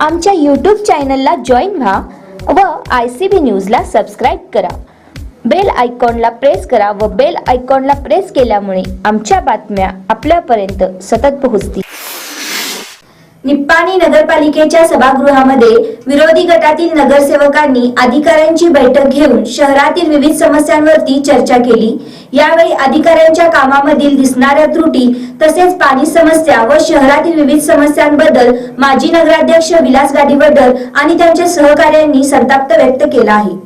आमच्या यूट्यूब चॅनलला जॉईन व्हा व आय सी बी न्यूजला सबस्क्राईब करा. बेल आयकॉनला प्रेस करा व बेल आयकॉनला प्रेस केल्यामुळे आमच्या बातम्या आपल्यापर्यंत सतत पोहोचतील. निप्पाणी नगरपालिकेच्या सभागृहामध्ये विरोधी गटातील नगरसेवकांनी अधिकाऱ्यांची बैठक घेऊन शहरातील विविध समस्यांवरती चर्चा केली. यावेळी अधिकाऱ्यांच्या कामामधील दिसणाऱ्या त्रुटी तसेच पाणी समस्या व शहरातील विविध समस्यांबद्दल माजी नगराध्यक्ष विलास गाडीवडर आणि त्यांच्या सहकाऱ्यांनी संताप्त व्यक्त केला आहे.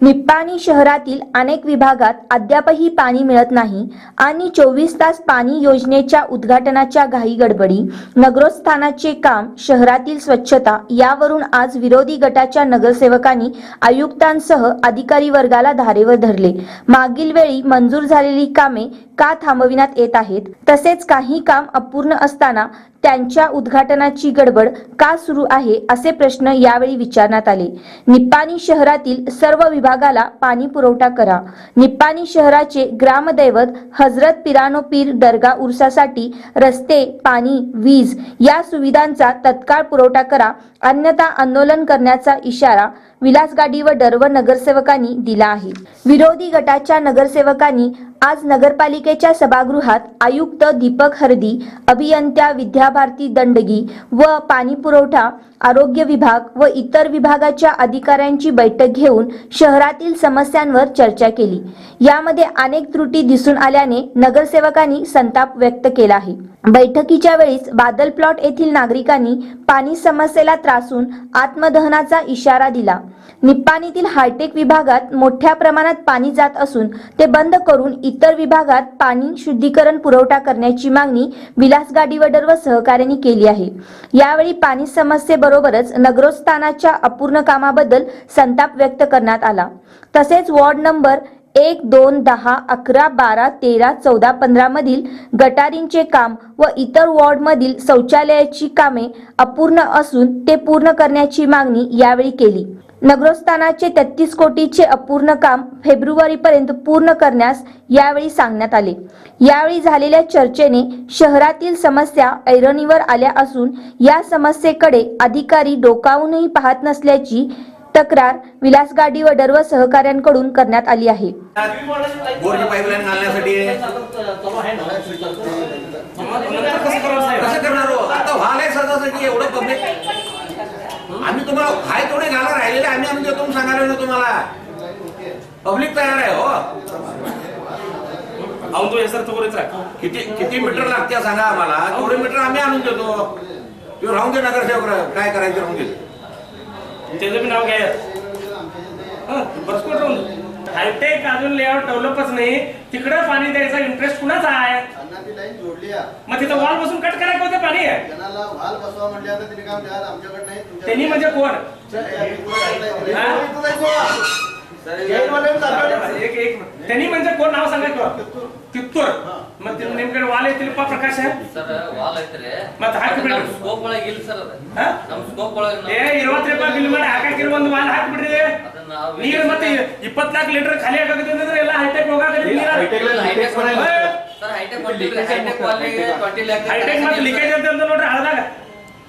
निप्पाणी शहरातील अनेक विभागात अद्यापही पाणी मिळत नाही आणि चोवीस तास पाणी योजनेच्या उद्घाटनाच्या घाई गडबडी नगरोत्थानाचे काम शहरातील स्वच्छता यावरून आज विरोधी गटाच्या नगरसेवकांनी आयुक्तांसह अधिकारी वर्गाला धारेवर धरले. मागील वेळी मंजूर झालेली कामे का थांबविण्यात येत आहेत? तसेच काही काम अपूर्ण असताना त्यांच्या उद्घाटनाची गडबड का सुरू आहे असे प्रश्न यावेळी विचारण्यात आले. निप्पाणी शहरातील सर्व विभागाला पाणी पुरवठा करा. निप्पाणी शहराचे ग्रामदैवत हजरत पिरानो पीर दर्गा उर्सासाठी रस्ते पाणी वीज या सुविधांचा तत्काळ पुरवठा करा. अन्यथा आंदोलन करण्याचा इशारा विलास गाडीवडर व नगरसेवकांनी दिला आहे. विरोधी गटाच्या नगरसेवकांनी आज नगरपालिकेच्या सभागृहात आयुक्त दीपक हरदी अभियंत्या विद्याभारती दंडगी व पाणी पुरवठा आरोग्य विभाग व इतर विभागाच्या अधिकाऱ्यांची बैठक घेऊन शहरातील समस्यांवर चर्चा केली. यामध्ये अनेक त्रुटी दिसून आल्याने नगरसेवकांनी संताप व्यक्त केला आहे. बैठकीच्या वेळीस बादल प्लॉट येथील नागरिकांनी पाणी समस्येला त्रासून आत्मदहनाचा इशारा दिला. निप्पाणीतील हायटेक विभागात मोठ्या प्रमाणात पाणी जात असून ते बंद करून इतर विभागात पाणी शुद्धीकरण पुरवठा करण्याची मागणी विलास गाडीवडर व सहकार्यांनी केली आहे. यावेळी पाणी समस्येबरोबरच नगरोत्थानाच्या अपूर्ण कामाबद्दल संताप व्यक्त करण्यात आला. तसेच वॉर्ड नंबर एक दोन दहा अकरा बारा तेरा चौदा पंधरा मधील गटारींचे काम व इतर वॉर्डमधील शौचालयाची कामे अपूर्ण असून ते पूर्ण करण्याची मागणी यावेळी केली. नगरोत्थानाचे तेहतीस कोटीचे अपूर्ण काम फेब्रुवारीपर्यंत पूर्ण करण्यास यावेळी सांगण्यात आले. यावेळी झालेल्या चर्चेने शहरातील समस्या ऐरणीवर आल्या असून या समस्येकडे अधिकारी डोकावूनही पाहत नसल्याची तक्रार विलास गाडीवडर व सहकाऱ्यांकडून करण्यात आली आहे. हो? एवढं पब्लिक आम्ही तुम्हाला हाय थोडे घाला राहिलेले आम्ही आम्ही देतो सांगायला ना तुम्हाला. पब्लिक तयार आहे हो. अहो तो सर तोवरच किती किती मीटर लागते सांगा आम्हाला. तेवढे मीटर आम्ही आणून देतो. तू राहून दे नगरसेवक काय करायचं राहून घे त्याचं मी नाव घ्या. बसकोट राहून हायटेक अजून लेआउट डेव्हलपच नाही. तिकडं पाणी द्यायचा इंटरेस्ट कुणाचा आहे? त्यांना ती लाईन जोडली आहे. मग तिथं वॉल बसून कट करायला होते पाणी त्यांना व्हाल बसवा म्हटले आता तिने काम द्या आमच्याकडे नाही तुमच्याकडे त्यांनी म्हणजे कोण नाही, आम्ही पुढे हा? चाललोय. एक एक त्यांनी म्हणजे कोण नाव सांगायचं तित्तूर मग ते नेमकडे वाल येतील पा प्रकाश आहे ಸರ್ ವಾಲ್ ಐತ್ರಿ ಮತ್ತ್ ಹಾಕ್ಬಿಡ್ರಿ. ನಮ್ ಸ್ಕೋಪ್ ಒಳಗೆ ಇಲ್ಲ ಸರ್ ಅದ ಹಾ? ನಮ್ ಸ್ಕೋಪ್ ಒಳಗೆ ಏ ಇರುವತ್ತು ರೂಪಾಯಿ ಬಿಲ್ ಮಾಡಿ ಹಾಕಿರೋ ಒಂದು ವಾಲ್ ಹಾಕ್ಬಿಡ್ರಿ ಅದನ್ನ ನಾವು ನೀರು ಮತ್ತೆ ಇಪ್ಪತ್ನಾಲ್ಕು ಲೀಟರ್ ಖಾಲಿ ಆಗತ್ತೆ ಅಂದ್ರೆ ಎಲ್ಲ ಹೈಟೆಕ್ ಹೋಗಾಕತ್ತಿ ನೀರು ಹೈಟೆಕ್ ಹೇ? ಸರ್ ಹೈಟೆಕ್ ಕೊಟ್ಟಿದ್ರಿ ಲೀಕೇಜ್ ಅಂತ ನೋಡ್ರಿ ಹಳದಾಗ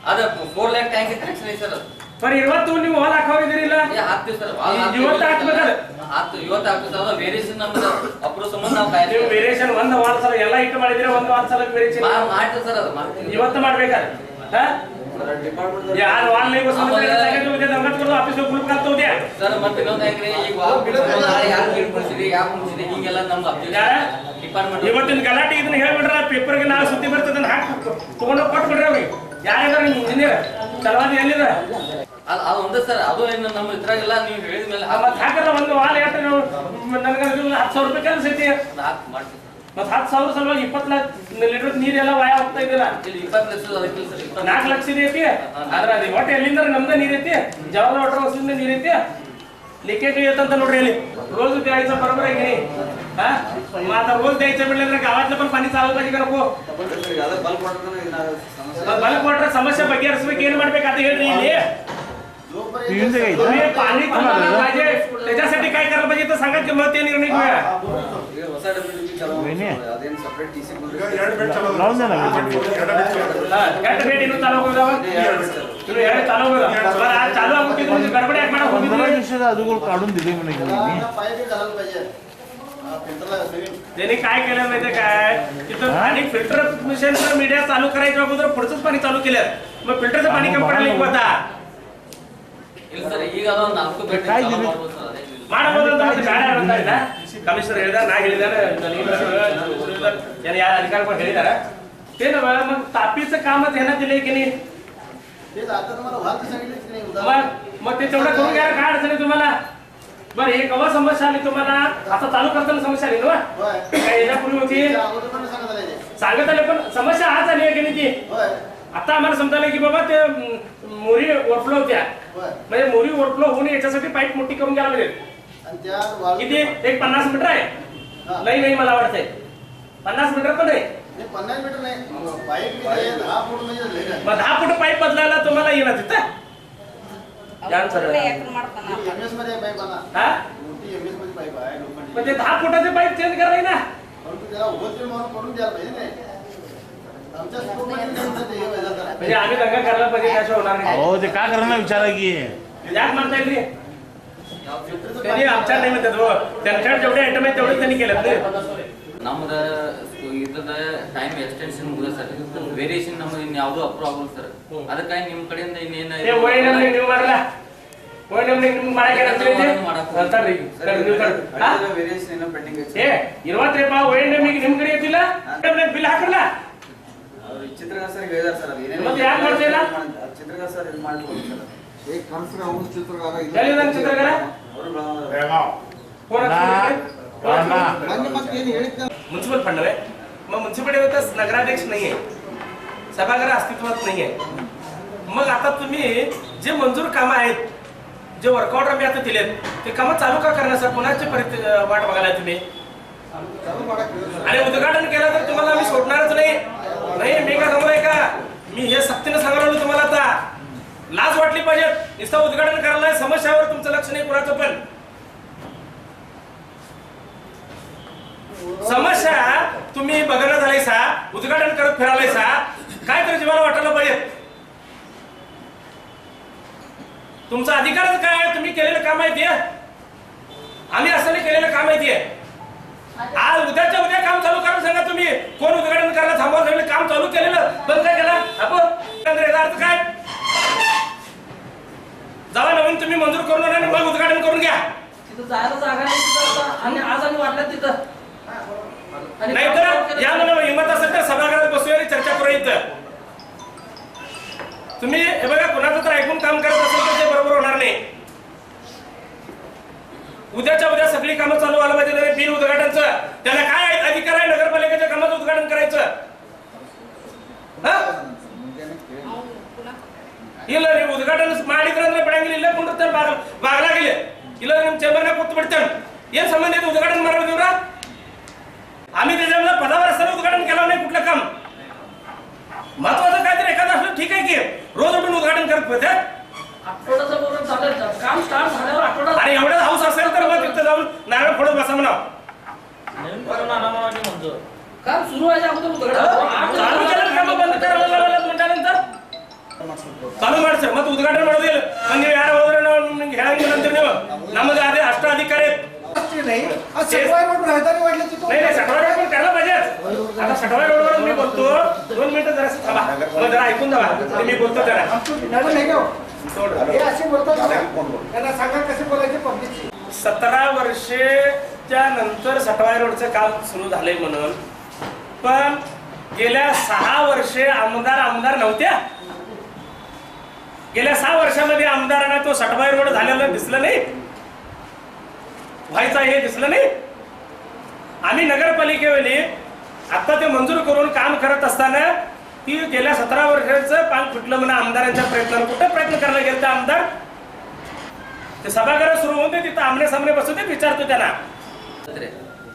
ಅದ ಫೋರ್ ಲ್ಯಾಕ್ ಟ್ಯಾಂಕ್ ಕನೆಕ್ಷನ್ ಐತಿ ಸರ್ ಬರ್ ಇವತ್ತು ನೀವು ಹೊಲ ಏ ಹಾಕ್ತೀವಿ. ಸರ್ ಇವತ್ತು ಹಾಕ್ಬೇಕಲ್ಲ? ಹಾಕ್ತು ಇವತ್ತು ಹಾಕ್ತೀವಿ ಸರ್ ಅದ ವೇರಿಯೇಷನ್ ನಮ್ದು. ಸಂಬಂಧ ನಾವು ವೇರಿಯೇಷನ್ ಒಂದ್ ಸಲ ಎಲ್ಲ ಇಟ್ಟು ಮಾಡಿದ್ರೆ ಒಂದ್ ವಾಲ್ ಸಲ ವೇರಿಯೇಷನ್ ಮಾಡ್ತೀವಿ ಸರ್ ಅದು ಇವತ್ತು ಮಾಡ್ಬೇಕಾದ್ರೆ ಹಾ? ಯಾರು ಆಫೀಸ್ ಗ್ರೂಪ್ ಹಾಕ್ತಾ ಹೋದ್ಯಾ ಸರ್ ಮತ್ತೆ ಇನ್ನೊಂದು ಹೆಂಗ್ರಿ? ಈಗ ಯಾರು ಹಿಂಗೆಲ್ಲ ನಮ್ದು ಯಾರ? ಇವತ್ತಿನ ಗಲಾಟೆ ಇದನ್ನ ಹೇಳ್ಬಿಡ್ರ ಪೇಪರ್ಗೆ ನಾಳೆ ಸುದ್ದಿ ಬರ್ತದೆ ಹಾಕಿ ತಗೊಂಡು ಕೊಟ್ಬಿಡ್ರಿ ಅವ್ರಿಗೆ. ಯಾರಿದಾರ ನಿಮ್ ಇಂಜಿನಿಯರ್ ಚಲವಾದಿ ಎಲ್ಲಿದೆ ಅದು ಒಂದೇ ಸರ್ ಅದು ಏನು ನಮ್ಮ ಇದ್ರಾಗಿಲ್ಲ ನೀವು ಹೇಳಿದ ಮೇಲೆ ಮತ್ತೆ ಹಾಕಲ್ಲ ಒಂದು ವಾರ ಎಷ್ಟು ನನಗೆ ಹತ್ತು ಸಾವಿರ ರೂಪಾಯಿ ಕಲಿಸೈತಿ ನಾಲ್ಕು ಮತ್ತೆ ಹತ್ತು ಸಾವಿರ ಸಲುವಾಗಿ ಇಪ್ಪತ್ ಲಕ್ಷ ಲೀಟರ್ ನೀರೆಲ್ಲ ವಾಯ ಹೋಗ್ತಾ ಇದ್ದಿಲ್ಲ ಇಲ್ಲಿ ಇಪ್ಪತ್ತು ಲಕ್ಷದ ಅದಕ್ಕಿಲ್ಲ ಸರ್ ನಾಲ್ಕು ಲಕ್ಷ ಇದೆ ಐತಿ? ಆದ್ರೆ ಅದು ಒಟ್ಟು ಎಲ್ಲಿಂದ ನಮ್ದೇ ನೀರೈತಿ ಜವಾಹರ್ ವಾಟರ್ ಹೌಸಿಂದ ನೀರೈತಿ ಲೀಕೇಜ್ ಐತಂತ ನೋಡ್ರಿ ಇಲ್ಲಿ ರೋಸ್ ಐತೆ. ಬರೋಬರ ಹಾ? मग आता रोज द्यायचं म्हणलं तर गावातलं पण पाणी चालू पाहिजे का नको ಬಲ್ಕ್ ವಾಟರ್ ಸಮಸ್ಯೆ ಬಗೆಹರಿಸ್ಬೇಕು ಏನ್ ಮಾಡ್ಬೇಕು ಅಂತ ಹೇಳ್ರಿ ಇಲ್ಲಿ जोपर्यंत तुम्ही पाणी तुम्हाला पाहिजे त्याच्यासाठी काय करायला पाहिजे तर सांगा की मग ते निर्णय घेऊया ಹೊಸ ಡಬ್ಲ್ಯೂ ಅದೇನು ಸಪ್ರೇಟ್ ಟಿ ಸಿ हा, ಗಂಟೆ ಭೇಟಿ ಇನ್ನೂ चालू ಹೋಗಿದಾವ तुम्ही ಹೇಳಿ चालू करा बरं आज चालू आहोत तुम्ही गडबड एक ಮಾಡಕ್ पंधरा ಹೋಗಿದ್ರಿ दिवसात अगोदर काढून दिले म्हणे की त्यांनी. पाईप घालायला पाहिजे हा, फिल्टरला नवीन त्यांनी काय केलं माहितीये काय तिथं आणि फिल्टर मिशन मीडिया चालू करायच्या अगोदर पुढचंच पाणी चालू केलं मग फिल्टरचं पाणी कमी पडायला होता ಇಲ್ಲ ಸರ್ ಈಗ ಅದೊಂದು ನಾಲ್ಕು ಬೆಡ್ काय ಚಾಲೂ ದಿನ- ಮಾಡ್ಬೋದು ಸರ್ ಅದೇ ಮಾಡಬಹುದು ಅಂತ ಮತ್ತೆ ಬೇಡ ಅಂತ ಇಲ್ಲ ಕಮಿಷನರ್ ಹೇಳಿದ ನಾ ಹೇಳಿದಾರೆ ಯಾರು ಅಧಿಕಾರಿಗಳು ಹೇಳಿದಾರೆ ते ना मग तापीचं कामच ह्यांना दिलंय की नाही तेच आता तुम्हाला व्हाल सांगितलं की नाही उदाहरण मग मग ते तेवढं करून घ्या काय अडचण आहे तुम्हाला बरं हे कवा समस्या आली तुम्हाला? आता चालू करताना समस्या आली ना काय याच्यापूर्वी होती? सांगत आले पण समस्या आज आली आहे की नाही ती? होय. आता आम्हाला समजायला की बाबा ते मोरी ओव्हरफ्लो होत्या. म्हणजे मोरी ओव्हरफ्लो होऊन याच्यासाठी पाईप मोठी करून घ्यायला पाहिजे वाळू किती? एक पन्नास मीटर आहे. नाही नाही मला वाटतंय पन्नास मीटर पण नाही, पन्नास मीटर नाही. आहे, आहे. दहा फूट पाईप बदलायला तुम्हाला येणार तिथं? जाम दहा फुटाचे पाईप चेंज करायला ना परंतु त्याला करून द्यायला पाहिजे आमच्या म्हणजे आम्ही दंगा करायला पाहिजे कसं होणार नाही हो ते का करणार विचारा की यात म्हणता येईल रे. त्यांनी आमच्या नाही म्हणतात त्यांच्याकडे जेवढे आयटम आहेत तेवढे त्यांनी केलं ನಮ್ದು ಇದ್ರದ ಟೈಮ್ ಎಕ್ಸ್ಟೆನ್ಷನ್ ಮುಗಿದ ಸರ್ ವೇರಿಯೇಷನ್ ನಮ್ದು ಇನ್ ಯಾವುದು ಅಪ್ರೂವ್ ಆಗಲ್ಲ ಸರ್ ಅದಕ್ಕಾಗಿ ನಿಮ್ಮ ಕಡೆಯಿಂದ ಇನ್ನೇನ ಇರುವತ್ತೇಪ್ಪ ಓಎಂಡಮಿಗೆ ನಿಮ್ ಕಡೆ ಇದ್ದಿಲ್ಲ? ಬಿಲ್ ಹಾಕಲ್ಲ? ಚಿತ್ರಕಲಾ ಸರ್ ಹೇಳಿದಾರೆ ಸರ್ ಅದು. ಯಾರು ಮಾಡ್ತಿಲ್ಲ ಚಿತ್ರಕಲಾ ಸರ್ ಇದು ಮಾಡ್ಬೋದು ಸರ್ ಏ ಕನಸು ಅವ್ರ ಚಿತ್ರಕಲಾ ಎಲ್ಲಿದ್ದಾರೆ ಚಿತ್ರಕಲಾ? ಅವರು ಬೆಳಗಾವ್ ना. ಏನು ಹೇಳಿದ್ದ म्युन्सिपल फंड आहे मग म्युन्सिपल तर नगराध्यक्ष नाहीये सभागृह अस्तित्वात नाहीये मग आता तुम्ही जे मंजूर कामं आहेत जे वर्कआउट आम्ही आता दिलेत ते कामं चालू का करणार सर कोणाची परिस्थिती वाट बघायला तुम्ही आणि उद्घाटन केलं तर तुम्हाला आम्ही सोडणारच नाही नाही मी का सांगू का मी हे सक्तीनं सांगायला तुम्हाला आता लाज वाटली पाहिजे नुसतं उद्घाटन करायला समस्यावर तुमचं लक्ष नाही कुणाचं पण समस्या तुम्ही बघायला झालायसा उद्घाटन करत फिरायलायसा काय तर जीवाला वाटायला पाहिजे. तुमचा अधिकारच काय आहे? तुम्ही केलेलं काम आहे ते? आम्ही असं केलेलं काम आहे ते. आज उद्याच्या उद्या काम चालू करून सांगा तुम्ही. कोण उद्घाटन करायला थांबवा सांगितलं काम चालू केलेलं. बंद काय केला? आपण याचा अर्थ काय? जावा नवीन तुम्ही मंजूर करून आणि मग उद्घाटन करून घ्या. तिथं जायला जागा नाही आणि आज आम्ही वाटलं तिथं. नाहीतर या मला हिंमत असेल तर सभागृहात बसूया आणि चर्चा करूया इथं तुम्ही हे बघा कुणाचं तर ऐकून काम करत असेल तर ते बरोबर होणार नाही उद्याच्या उद्या सगळी कामं चालू व्हायला पाहिजे नाही बिल उद्घाटनचं त्याला काय आहे? अधिकार आहे नगरपालिकेच्या कामाचं उद्घाटन करायचं ಹಾ? ಇಲ್ಲ ನೀವು ಉದ್ಘಾಟನೆ ಮಾಡಿದ್ರೆ ಅಂದ್ರೆ ಬಿಡಂಗಿಲ್ಲ ಇಲ್ಲೇ ಕುಂಡಿರ್ತಾನೆ ಬಾಗ್ಲ ಬಾಗ್ಲಾಗಿಲ್ಲ ಇಲ್ಲ ನಿಮ್ಮ ಚೇಂಬರ್ನಾಗ ಕೂತ್ ಬಿಡ್ತಾನೆ ಏನ್ संबंध आहे उद्घाटन ಮಾಡೋದು ಇವ್ರ आम्ही त्याच्यामध्ये पदावर असताना उद्घाटन केलं नाही कुठलं काम? महत्वाचं काहीतरी एखादं असलं ठीक आहे की? रोज उठून उद्घाटन करत होते? काम झाल्यावर आणि एवढाच हाऊस असेल तर मग तिथं जाऊन नारळ फोडत बसा म्हणा. म्हणतो. सुरू उद्घाटन चालू चालू सर मग उद्घाटन म्हणून म्हणजे यार वगैरे नामध्ये आधी अष्ट अधिकारी आहेत गोष्टी नाही. सटवाय रोड रहदारी वाढली तिथून नाही सटवाय रोड पण पाहिजे. आता सटवाय मी बोलतो दोन मिनिटं जरा थांबा. जरा ऐकून जावा. मी बोलतो जरा. हो? हे? असे त्यांना सांगा कसे बोलायचे सतरा नंतर सटवाय रोडचं काम सुरू झालंय म्हणून. पण गेल्या सहा वर्षे आमदार आमदार नव्हत्या. गेल्या सहा वर्षामध्ये आमदारांना तो सटवाय रोड झालेला दिसला नाही. व्हायचा हे दिसलं नाही आम्ही नगरपालिकेवेळी आता ते मंजूर करून काम करत असताना ती गेल्या सतरा वर्षाचं पान फुटलं म्हणून आमदारांच्या प्रयत्नानं कुठे प्रयत्न करायला गेले ते आमदार ते सभागृह सुरू होते तिथं आमने सामने बसू ते विचारतो त्यांना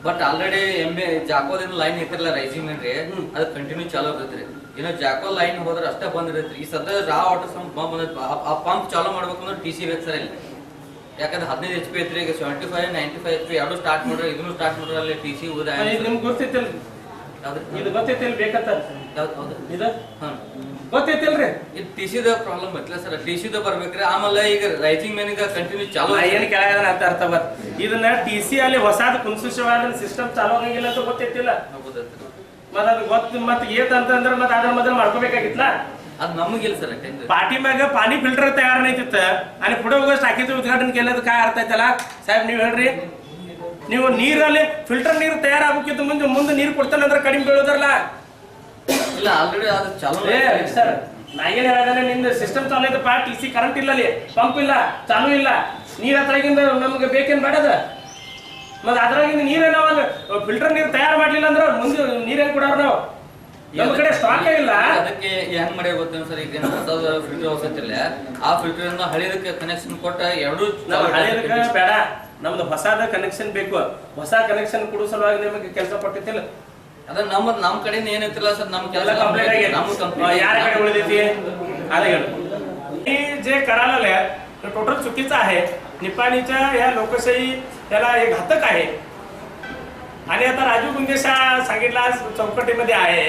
but already M B ಜಾಕೋದಿಂದ line ಐತಿರಲ್ಲ rising ರೀ ಅದು ಕಂಟಿನ್ಯೂ ಚಾಲೂ ಆಗತ್ರಿ ಏನೋ ಜಾಕೋ ಲೈನ್ ಹೋದ್ರೆ ಅಷ್ಟೇ ಬಂದ್ ಇರತ್ರಿ ಈ ಸದ ರಾ ವಾಟರ್ ಪಂಪ್ ಬಂದ್ ಬಂದೈತಿ ಆ ಪಂಪ್ ಚಾಲೂ ಮಾಡ್ಬೇಕು ಅಂದ್ರೆ ಟಿ ಸಿ ಬೇಕು ಸರ್ ಇಲ್ಲಿ ಯಾಕಂದ್ರೆ ಹದಿನೈದು ಎಚ್ ಪಿ ಐತ್ರಿ ಈಗ seventy five ninety five H P ಎರಡು ಸ್ಟಾರ್ಟ್ ಮಾಡ್ರೆ ಇದನ್ನು ಸ್ಟಾರ್ಟ್ ಮಾಡ್ರೆ ಅಲ್ಲಿ ಟಿ ಸಿ ಉದ ನಿಮ್ಗೆ ಗೊತ್ತೈತಲ್ರಿ. ಇದು ಗೊತ್ತೈತಿಲ್ಲ ಬೇಕಂತ ಇದು? ಗೊತ್ತೈತಿಲ್ರಿ? ಇದು ಟಿ ಸಿದ ಪ್ರಾಬ್ಲಮ್ ಐತಲ್ಲ ಸರ್ ಟಿ ಸಿದ ಬರ್ಬೇಕ್ರಿ. ಆಮೇಲೆ ಈಗ ರೈಸಿಂಗ್ ಮ್ಯಾನ್ ಈಗ ಕಂಟಿನ್ಯೂ ಚಾಲು ಏನು ಕೆಳಗದ ಅಂತ ಅರ್ಥ ಬರ್. ಇದನ್ನ ಟಿ ಸಿ ಅಲ್ಲಿ ಹೊಸಾದ ಕುಂಸುಷವಾದ ಸಿಸ್ಟಮ್ ಚಾಲು ಆಗಂಗಿಲ್ಲ ಅಂತ ಗೊತ್ತೈತಿಲ್ಲ. ಮತ್ತ ಅದು ಗೊತ್ತ ಮತ್ ಏತ್ ಅಂತಂದ್ರ ಮತ್ತ ಅದ್ರ ಮೊದಲು ಮಾಡ್ಕೋಬೇಕಾಗಿತ್ಲ? ಅದು ನಮಗಿಲ್ಲ ಸರ್ ಪಾಟಿ ಮ್ಯಾಗ ಪಾನಿ ಫಿಲ್ಟರ್ ತಯಾರನೈತಿತ್ತ ಅಲ್ಲಿ ಪುಡ ಹೋಗೋಷ್ಟು ಹಾಕಿದ್ದು ಉದ್ಘಾಟನೆ ಕೇಳೋದು ಕಾಯ ಅರ್ಥ ಐತಲ್ಲ ಸಾಹೇಬ್ ನೀವು ಹೇಳ್ರಿ. ನೀವು ನೀರಲ್ಲಿ ಫಿಲ್ಟರ್ ನೀರು ತಯಾರಾಗಬೇಕಿತ್ತು ಮುಂದೆ ಮುಂದೆ ನೀರು ಕೊಡ್ತಾನೆ ಅಂದ್ರೆ ಕಡಿಮೆ ಬೀಳೋದಲ್ಲ? ಇಲ್ಲ ಆಲ್ರೆಡಿ ಅದು ಚಾಲು ಏ ಸರ್ ನಾ ಏನ್ ಹೇಳಿದ್ರೆ ನಿಂದ ಸಿಸ್ಟಮ್ ಚಾಲು ಐತೆ ಪಾ ಟಿ ಸಿ ಕರೆಂಟ್ ಇಲ್ಲ ಅಲ್ಲಿ ಪಂಪ್ ಇಲ್ಲ ಚಾಲು ಇಲ್ಲ. ನೀರ್ ಹತ್ರಗಿಂದ ನಮ್ಗೆ ಬೇಕೇನ್ ಬೇಡದ? ಮತ್ತೆ ಅದ್ರಾಗಿಂದ ನೀರೇ ನಾವು ಫಿಲ್ಟರ್ ನೀರು ತಯಾರು ಮಾಡ್ಲಿಲ್ಲ ಅಂದ್ರೆ ಮುಂದೆ ನೀರೇನು ಕೊಡೋರು ನಾವು? ನಮ್ಮ ಕಡೆ ಸ್ಟಾಕ್ ಇಲ್ಲ ಅದಕ್ಕೆ ಹೆಂಗ್ ಮಾಡ್ಯಾರ ಗೊತ್ತೇನು ಸರ್ ಈಗ ಹೊಸದ ಫಿಲ್ಟರ್ ಹೊಸತಿಲ್ಲ ಆ ಫಿಲ್ಟರ್ ಅನ್ನು ಹಳಿದಕ್ಕೆ ಕನೆಕ್ಷನ್ ಕೊಟ್ಟ ಎರಡು ನಾವು ಹಳೆಯದಕ್ಕೆ ಬೇಡ ನಮ್ದು ಹೊಸದ ಕನೆಕ್ಷನ್ ಬೇಕು ಹೊಸ ಕನೆಕ್ಷನ್ ಕೊಡೋ ಸಲುವಾಗಿ ನಿಮಗೆ ಕೆಲಸ ಕೊಟ್ಟಿತ್ತಿಲ್ಲ ಅದ ನಮ್ಮ ನಮ್ ಕಡೆಯಿಂದ ಏನೈತಿಲ್ಲ ಸರ್ ನಮ್ ಎಲ್ಲ ಕೆಲಸ ಕಂಪ್ಲೇಂಟ್ ಆಗಿ ನಮ್ಮ यार कडे ಕಂಪ್ಲೇಂಟ್ उळदीती आले गेलो हे जे करायला लागले ते टोटल चुकीचं आहे निपाणीच्या या लोकशाही त्याला हे घातक आहे आणि आता राजू गुंदेशा सांगितलं आज चौकटीमध्ये आहे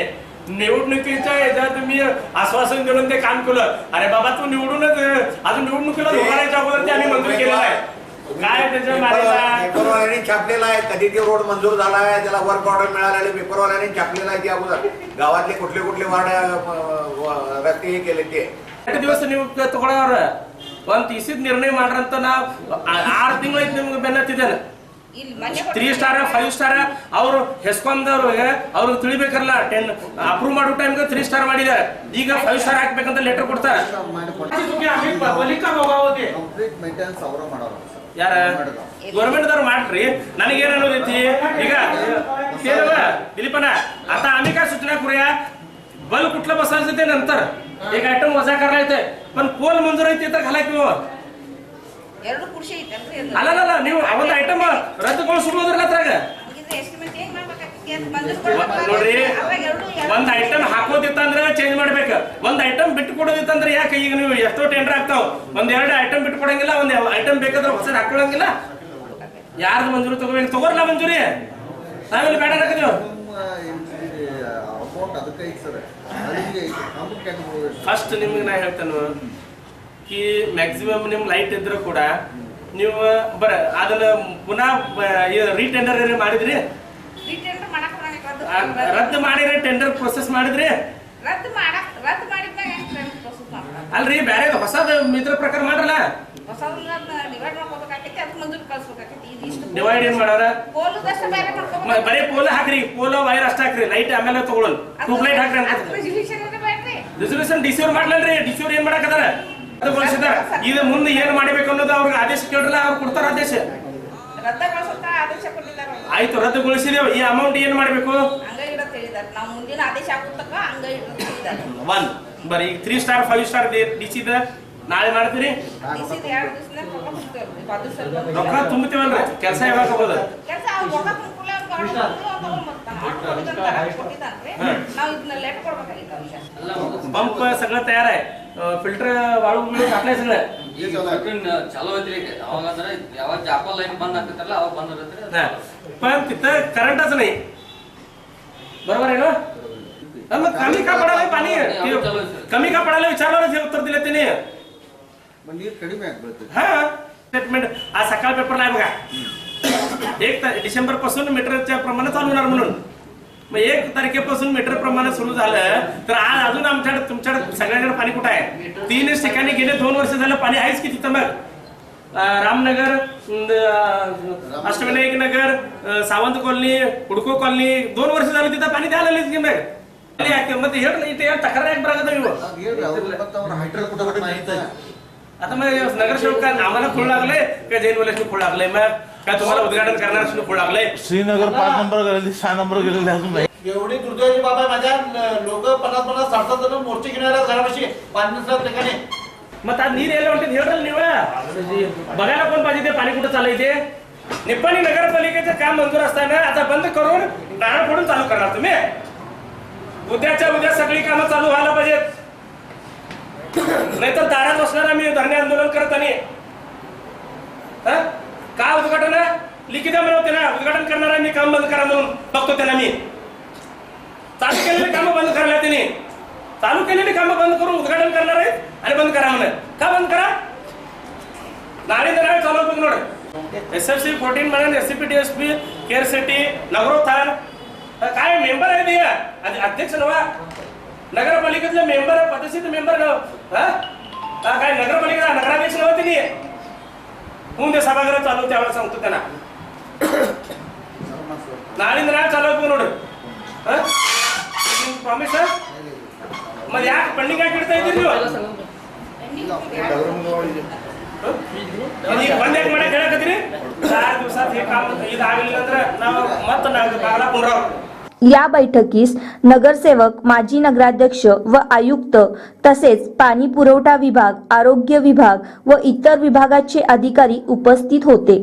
निवडणुकीच्या याच्यात मी आश्वासन देऊन ते काम केलं. अरे बाबा तू निवडूनच अजून निवडणुकीला धोकायच्या अगोदर ते आम्ही मंजूर केलं आहे. काय पेपरवाल्यांनी छापलेला आहे. कधी ते रोड मंजूर झाला आहे त्याला वर्क ऑर्डर मिळाला पेपरवाल्याने छापलेला आहे की अगोदर. गावातले कुठले कुठले वार्ड रस्ते हे केले ते. दिवस तुकड्यावर पण तिशीच निर्णय मांडणार ना आठ तिंग तिथे. ना ತ್ರೀ ಸ್ಟಾರ್ ಫೈವ್ ಸ್ಟಾರ್ ಅವರು ಹೆಸ್ಕೊಂಡವ್ರಿಗೆ ಅವ್ರಿಗೆ ತಿಳಿಬೇಕಲ್ಲ ಟೆನ್ ಅಪ್ರೂವ್ ಮಾಡೋ ಟೈಮ್ಗೆ ತ್ರೀ ಸ್ಟಾರ್ ಮಾಡಿದ್ದಾರೆ ಈಗ ಫೈವ್ ಸ್ಟಾರ್ ಹಾಕ್ಬೇಕಂತ ಲೆಟರ್ ಕೊಡ್ತಾರೆ ಕಂಪ್ಲೀಟ್ ಮೇಂಟೆನೆನ್ಸ್ ಅವರ ಮಾಡೋರು ಯಾರ गव्हर्नमेंट दर ಮಾಡ್ರಿ ನನಗೇನು ಅನ್ನೋದೈತಿ ಈಗ केलं दिलीपना आता आम्ही काय सूचना करूया बल कुठलं बसायचं ते नंतर एक आयटम वजा करायला येते पण पोल मंजूर आहे ते तर घालाय किंवा ಎರಡು ಕುರ್ಚಿ ಐತಲ್ರಿ? ಅಲ್ಲ ನೀವು ಒಂದು ಐಟಮ್ ರದ್ದುಗೊಳಿಸ್ಬೋದ್ರಲ್ಲ ಅದ್ರಾಗ. ನೋಡ್ರಿ. ಒಂದ್ ಐಟಮ್ ಹಾಕೋದಿತ್ತಂದ್ರೆ ಚೇಂಜ್ ಮಾಡ್ಬೇಕು. ಒಂದ್ ಐಟಮ್ ಬಿಟ್ಟು ಕೊಡೋದಿತ್ತಂದ್ರೆ ಯಾಕೆ ಈಗ ನೀವು ಎಷ್ಟೋ ಟೆಂಡರ್ ಆಗ್ತಾವ. ಒಂದ್ ಎರಡು ಐಟಮ್ ಬಿಟ್ಟು ಕೊಡಂಗಿಲ್ಲ ಒಂದ್ ಐಟಮ್ ಬೇಕಾದ್ರೆ ಹೊಸ ಹಾಕೊಳಂಗಿಲ್ಲ ಯಾರ್ದು ಮಂಜೂರಿ ತಗೋಬೇಕು? ತಗೋರ್ಲ ಮಂಜೂರಿ? ನಾವೆಲ್ಲ ಬೇಡ ಹಾಕಿದೇವು ಫಸ್ಟ್ ನಿಮ್ಗೆ ನಾ ಹೇಳ್ತೇನೆ ಈ ಮ್ಯಾಕ್ಸಿಮಮ್ ನಿಮ್ ಲೈಟ್ ಇದ್ರ ಕೂಡ ನೀವು ಬರ ಅದನ್ನ ಪುನಃ ರೀಟೆಂಡರ್ ಮಾಡಿದ್ರಿ? ರದ್ದು ಮಾಡಿದ್ರೆ ಟೆಂಡರ್ ಪ್ರೊಸೆಸ್ ಮಾಡಿದ್ರಿ? ಅಲ್ರಿ ಬೇರೆ ಹೊಸದ ಮಿತ್ರ ಪ್ರಕಾರ ಮಾಡ್ರಲ್ಲ? ಡಿವೈಡ್ ಏನ್ ಮಾಡಾರ? ಬರೀ ಪೋಲ ಹಾಕ್ರಿ ಪೋಲ ವೈರ್ ಅಷ್ಟ ಹಾಕ್ರಿ ಲೈಟ್ ಆಮೇಲೆ ತಗೊಳಲ್ ಟ್ಯೂಬ್ ಲೈಟ್ ಹಾಕ್ರಿ ರಿಸರ್ವೇಷನ್ ಡಿಸಿವ್ರ ಮಾಡ್ಲಲ್ರಿ ಡಿಸಿವ್ರ ಏನ್ ಮಾಡಕದಾರ ಅನುಭವಿಸಿದ ಇದು ಮುಂದೆ ಏನ್ ಮಾಡಬೇಕು ಅನ್ನೋದು ಅವ್ರಿಗೆ ಆದೇಶ ಕೇಳ್ರಲ್ಲ ಅವ್ರು ಕೊಡ್ತಾರ ಆದೇಶ. ಆಯ್ತು ರದ್ದುಗೊಳಿಸಿದೇವು. ಈ ಅಮೌಂಟ್ ಏನ್ ಮಾಡ್ಬೇಕು? ಒನ್ ಬರೀ ಈಗ ತ್ರೀ ಸ್ಟಾರ್ ಫೈವ್ ಸ್ಟಾರ್ ಡಿಸಿದ ನಾಳೆ ಮಾಡ್ತೀರಿ? ರೊಕ್ಕ ತುಂಬುತ್ತೀವಲ್ರಿ ಕೆಲಸ ಯಾವಾಗ ಹೋಗೋದು? ನಾವು ಇದನ್ನ ಲೆಟ್ ಕೊಡ್ಬೇಕು पंप सगळं तयार आहे फिल्टर वाळू बिळू टाकलंय सगळं ಈಗ ಫಿಲ್ಟರ್ ಚಾಲು ಐತ್ರಿ ಈಗ ಅವಾಗ ಅಂದ್ರೆ ಯಾವಾಗ ಜಾಪಲ್ ಲೈನ್ ಬಂದ್ ಆಗ್ತೈತಲ್ಲ ಅವಾಗ ಬಂದ್ ಇರತ್ರಿ हा. पण तिथं करंटच नाही बरोबर आहे ना हा, मग कमी का पडायला पाणी ते- कमी का पडायला विचारलं जे उत्तर दिलं त्याने ನೀರು ಕಡಿಮೆ ಆಗ್ಬಿಡುತ್ತೆ हा स्टेटमेंट आज सकाळ पेपरला आहे बघा एक ता- डिसेंबर पासून मीटरच्या प्रमाणे चालू होणार म्हणून मग एक तारखेपासून मीटर प्रमाणे सुरू झालं तर आज अजून आमच्याकडे तुमच्याकडे सगळ्यांकडे पाणी कुठं आहे? तीनच ठिकाणी गेले दोन वर्ष झालं पाणी आहेच की तिथं मग? रामनगर अष्टविनायक नगर सावंत कॉलनी हुडको कॉलनी दोन वर्ष झालं तिथं पाणी द्यायला की मग? आता मग नगरसेवक आम्हाला खोळ लागले का जैन वलेशने खोळ लागले मग? का तुम्हाला उद्घाटन करणाऱ्याशी खोड लागले श्रीनगर पाच नंबर गेलेली सहा नंबर गेलेली अजून नाही. एवढी दुर्दैवी बाबा माझ्या. लोक पन्नास पन्नास साठ साठ जण मोर्चे येतात घरापाशी पाणी ठिकाणी. मग आता नीर यायला म्हणते हेळ निवळा. बघायला कोण पाहिजे ते पाणी कुठं चालायचे? निप्पाणी नगरपालिकेचं काम मंजूर असताना आता बंद करून नारळ फोडून चालू करणार तुम्ही. उद्याच्या उद्या सगळी कामं चालू व्हायला पाहिजेत. नाहीतर दारात बसणार आम्ही धरणे आंदोलन करत आणि हं? का उद्घाटन लिखित मिळवते ना उद्घाटन करणार मी काम बंद करा म्हणून बघतो त्याला मी. चालू केलेली कामं बंद करायला त्यांनी. चालू केलेली कामं बंद करून उद्घाटन करणार आहेत आणि बंद करा म्हणत का बंद करा? नाडी नाळे चालू बघ node S F C fourteen म्हणून S C P T S P care city Nagarotthan काय मेंबर आहे ते? अध्यक्ष नवा. नगरपालिकेतले मेंबर पदसिद्ध मेंबर नव. हा काय नगरपालिका नगराध्यक्ष नव्हती होऊन ते सभागृह चालू त्यावेळेला सांगतो त्यांना नाडी नाळे चालू होतं नोड प्रॉमिस मग ಯಾಕೆ ಪೆಂಡಿಂಗ್ ಹಾಕಿ ಇಡ್ತಾ ಇದ್ದೀರಿ ನೀವು ಈಗ ಬಂದ್ ಯಾಕೆ ಮಾಡಕ್ ಹೇಳಕತ್ತೀರಿ ಆರು ದಿವಸ हे काम ಇದಾಗಲಿಲ್ಲ ಅಂದ್ರೆ ನಾವು ಮತ್ತೆ ನಾವು ಬಾಗಲ ಪುನರಾವರ್ತಿ या बैठकीस नगरसेवक माजी नगराध्यक्ष व आयुक्त तसेच पाणी पुरवठा विभाग आरोग्य विभाग व इतर विभागाचे अधिकारी उपस्थित होते.